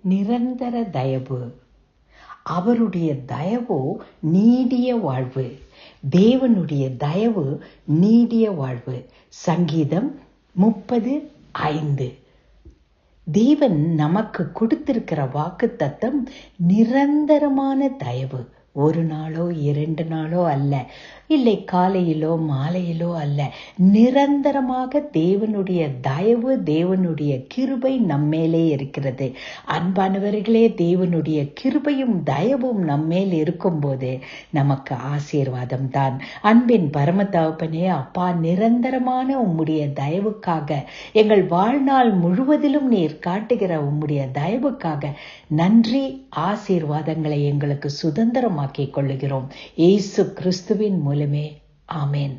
நிரந்தர தயவு. அவருடைய தயவு நீடிய வாழ்வு. தேவனுடைய தயவு நீடிய வாழ்வு. சங்கீதம் முப்பது ஐந்து. தேவன் நமக்கு கொடுத்திருக்கிற வாக்கு தத்தம் நிரந்தரமான தயவு. ஒரு நாளோ இரண்டு நாளோ அல்ல. இல்லை காலையிலோ மாலையிலோ அல்ல. நிரந்தரமாக தேவனுடைய தயவு தேவனுடைய கிருபை நம்மேலே இருக்கிறது. அன்பானவர்களே தேவனுடைய கிருபையும் தயவும் நம்மேல் இருக்கும்போது நமக்கு ஆசீர்வாதம் தான் அன்பின் பரம அப்பா நிரந்தரமான உம்முடைய தயவுக்காக எங்கள் வாழ்நாள் முழுவதிலும் நீர் காட்டுகிற உம்முடைய தயவுக்காக நன்றி ஆசீர்வாதங்களை எங்களுக்கு சுதந்திரமாக சுதந்திரமாக்கிக் கொள்ளுகிறோம். இயேசு கிறிஸ்துவின் மூலமே. ஆமேன்.